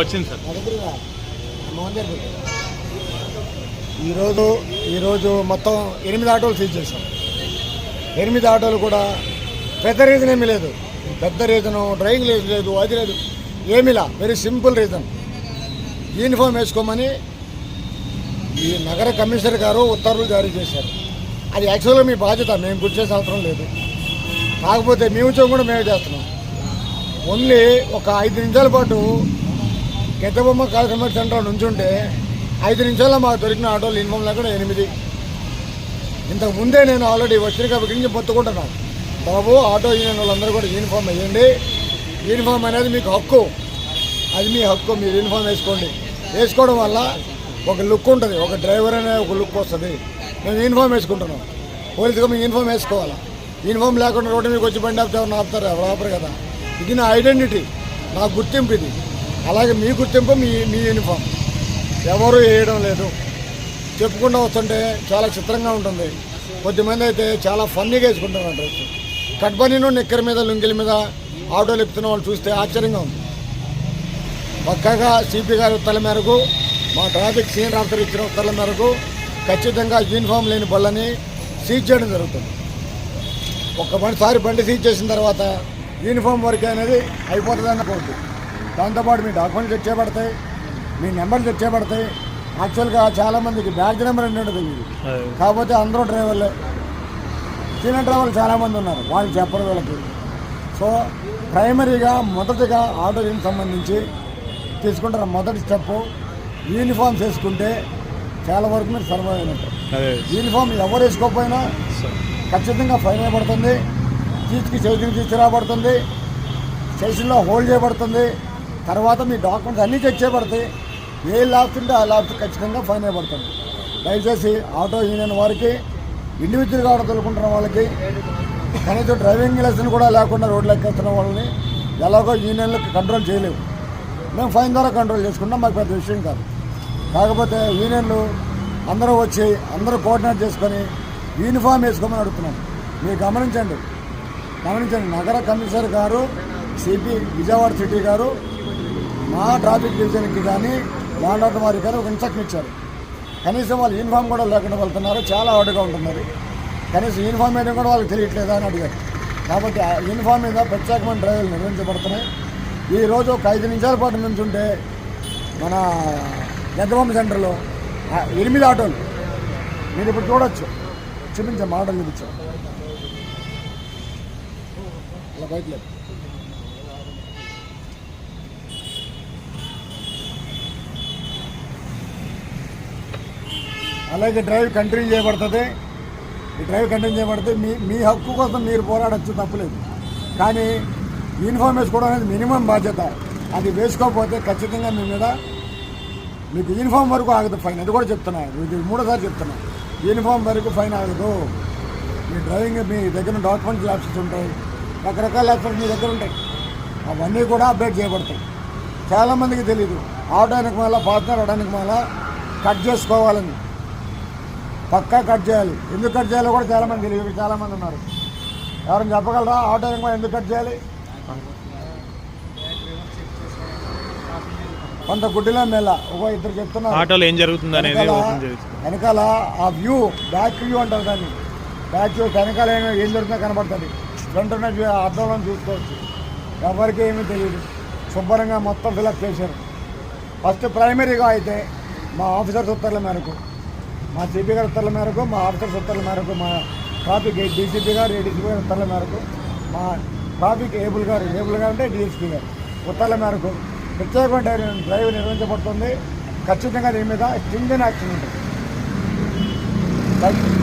వచ్చింది సార్. ఈరోజు ఈరోజు మొత్తం ఎనిమిది ఆటోలు సీజ్ చేశాం. ఎనిమిది ఆటోలు కూడా పెద్ద రీజన్ ఏమీ లేదు. పెద్ద రీజను డ్రైవింగ్ లేదు లేదు అది లేదు. ఏమీలా వెరీ సింపుల్ రీజన్ యూనిఫామ్ వేసుకోమని ఈ నగర కమిషనర్ గారు ఉత్తర్వులు జారీ చేశారు. అది యాక్చువల్గా మీ బాధ్యత మేము గుర్తు చేసే అవసరం లేదు. కాకపోతే మీ ఉద్యోగం కూడా మేమే చేస్తున్నాం. ఓన్లీ ఒక ఐదు నిమిషాల పాటు గెద్దబొమ్మ కాల్కమర్ సెంటర్ నుంచుంటే ఐదు నిమిషాల్లో మాకు దొరికిన ఆటోలు ఇన్ఫామ్ లేకుండా ఎనిమిది. ఇంతకు ముందే నేను ఆల్రెడీ వచ్చిన కాబట్టి నుంచి మొత్తుకుంటున్నాను. బాబు ఆటో యూనియన్ వాళ్ళందరూ కూడా యూనిఫామ్ వేయండి. యూనిఫామ్ అనేది మీకు హక్కు. అది మీ హక్కు మీరు యూనిఫామ్ వేసుకోండి. వేసుకోవడం వల్ల ఒక లుక్ ఉంటుంది ఒక డ్రైవర్ అనే ఒక లుక్ వస్తుంది. మేము యూనిఫామ్ వేసుకుంటున్నాం. పోలీసుగా మేము యూనిఫామ్ వేసుకోవాలి? యూనిఫామ్ లేకుండా రోడ్డు మీకు వచ్చి బండి ఆపుతారు ఆపుతారు ఎవరు ఆపరు కదా. ఇది నా ఐడెంటిటీ నా గుర్తింపు ఇది. అలాగే మీ గుర్తింపు మీ మీ యూనిఫామ్. ఎవరు వేయడం లేదు. చెప్పుకుంటూ వస్తుంటే చాలా చిత్రంగా ఉంటుంది. కొద్దిమంది అయితే చాలా ఫన్నీగా వేసుకుంటారు డ్రెస్. కట్బనీను నిక్కర్ మీద లుంగిల మీద ఆటోలు ఎక్కుతున్న వాళ్ళు చూస్తే ఆశ్చర్యంగా ఉంది. పక్కగా సిపి గారి ఉత్తర్వుల మేరకు మా ట్రాఫిక్ సీనియర్ ఆఫీసర్ ఇచ్చిన ఉత్తర్వుల మేరకు ఖచ్చితంగా యూనిఫామ్ లేని బళ్ళని సీజ్ చేయడం జరుగుతుంది. ఒక్క మనిసారి బండి సీజ్ చేసిన తర్వాత యూనిఫామ్ వర్క్ అనేది అయిపోతుంది అనుకోవద్దు దాంతోపాటు మీ డాక్యుమెంట్స్ చెక్ చేయబడతాయి మీ నెంబర్ చెక్ చేయబడతాయి. యాక్చువల్గా చాలామందికి బ్యాగ్ నెంబర్ ఇది అదే. కాకపోతే అందరూ డ్రైవర్లే. చిన్న డ్రైవర్లు చాలామంది ఉన్నారు వాళ్ళు చెప్పరు వీళ్ళకి. సో ప్రైమరీగా మొదటగా ఆటో యూనిట్ సంబంధించి తీసుకుంటారు. మొదటి స్టెప్ యూనిఫామ్ చేసుకుంటే చాలా వరకు మీరు సర్వైవ్ అయినట్టు. యూనిఫామ్ ఎవరు వేసుకోకపోయినా ఖచ్చితంగా ఫైన్ వేయబడుతుంది తీసుకు చేతికి తీసుకురాబడుతుంది సెషన్లో హోల్డ్ చేయబడుతుంది. తర్వాత మీ డాక్యుమెంట్స్ అన్నీ చెక్ చేయబడతాయి ఏ లాప్స్ ఉంటే ఆ లాప్స్ ఖచ్చితంగా ఫైన్ వేయబడుతుంది దయచేసి ఆటో యూనియన్ వారికి ఇండివిజువల్గా ఆటో తోలుకుంటున్న వాళ్ళకి కనీసం డ్రైవింగ్ లైసెన్స్ కూడా లేకుండా రోడ్లు ఎక్కేస్తున్న వాళ్ళని ఎలాగో యూనియన్లకు కంట్రోల్ చేయలేవు మేము ఫైన్ ద్వారా కంట్రోల్ చేసుకుంటాం మాకు పెద్ద విషయం కాదు. కాకపోతే యూనియన్లు అందరూ వచ్చి అందరూ కోఆర్డినేట్ చేసుకొని యూనిఫామ్ వేసుకోమని అడుగుతున్నాం. మీరు గమనించండి గమనించండి నగర కమిషనర్ గారు సిపి విజయవాడ సిటీ గారు మా ట్రాఫిక్ డివిజన్కి కానీ మాట్లాడిన వారి గారు ఒక ఇన్స్ట్రక్షన్ ఇచ్చారు. కనీసం వాళ్ళు యూనిఫామ్ కూడా లేకుండా వెళ్తున్నారు చాలా ఆడుగా ఉంటున్నారు. కనీసం యూనిఫామ్ వేయడం కూడా వాళ్ళకి తెలియట్లేదా అని అడిగారు. కాబట్టి ఆ యూనిఫామ్ మీద ప్రత్యేకమైన డ్రైవర్లు నిర్వహించబడుతున్నాయి. ఈ రోజు ఒక ఐదు నిమిషాల పాటు నుంచుంటే మన గద్దబొమ్మ సెంటర్లో ఎనిమిది ఆటోలు. మీరు ఇప్పుడు చూడొచ్చు. చూపించే మాటలు చూపించాం అలా బయట లేదు. అలాగే డ్రైవ్ కంటిన్యూ చేయబడుతుంది. ఈ డ్రైవ్ కంటిన్యూ చేయబడితే మీ మీ హక్కు కోసం మీరు పోరాడచ్చు తప్పులేదు. కానీ యూనిఫామ్ వేసుకోవడం అనేది మినిమం బాధ్యత. అది వేసుకోకపోతే ఖచ్చితంగా మీ మీద మీకు యూనిఫామ్ వరకు ఆగదు ఫైన్. అది కూడా చెప్తున్నా. ఇది మూడోసారి చెప్తున్నా. యూనిఫామ్ వరకు ఫైన్ ఆగదు. మీ డ్రైవింగ్ మీ దగ్గర డాక్యుమెంట్స్ ల్యాబ్సెస్ ఉంటాయి. రకరకాల ల్యాబ్సెస్ మీ దగ్గర ఉంటాయి. అవన్నీ కూడా అప్డేట్ చేయబడతాయి. చాలామందికి తెలియదు ఆడడానికి మళ్ళీ పార్ట్నర్ అవడానికి మళ్ళీ కట్ చేసుకోవాలని. పక్కా కట్ చేయాలి. ఎందుకు కట్ చేయాలో కూడా చాలామంది తెలియదు. ఇక్కడ చాలామంది ఉన్నారు. ఎవరైనా చెప్పగలరా? ఆటో వెనక ఎందుకు కట్ చేయాలి? కొంత గుడ్డిలో మెల్ల. ఒక ఇద్దరు చెప్తున్నారు. ఆటోలో ఏం జరుగుతుంది అనేది వెనకాల ఆ వ్యూ బ్యాక్ వ్యూ అంటారు దాన్ని. బ్యాక్ వ్యూ వెనకాల ఏం జరుగుతుందో కనబడుతుంది. వెంటనే ఉన్న అర్థంలో చూసుకోవచ్చు. ఎవరికి ఏమీ తెలియదు శుభ్రంగా మొత్తం ఫిలప్ చేశారు. ఫస్ట్ ప్రైమరీగా అయితే మా ఆఫీసర్స్ ఉత్తర్వుల మేరకు మా సిపి గారి ఉత్తర్వుల మేరకు మా ఆఫీసర్స్ ఉత్తర్వుల మేరకు మా ట్రాఫిక్ డీసీపీ గారు ఏడీసీపీ గారి ఉత్తర్వుల మేరకు మా ట్రాఫిక్ ఏబుల్ గారు ఏబుల్ గారు అంటే డిఎస్పీ గారు ఉత్తర్వుల మేరకు ప్రత్యేకమైన డ్రైవ్ నిర్వహించబడుతుంది. ఖచ్చితంగా దీని మీద స్ట్రింగ్ యాక్షన్ ఉంటుంది. Thank you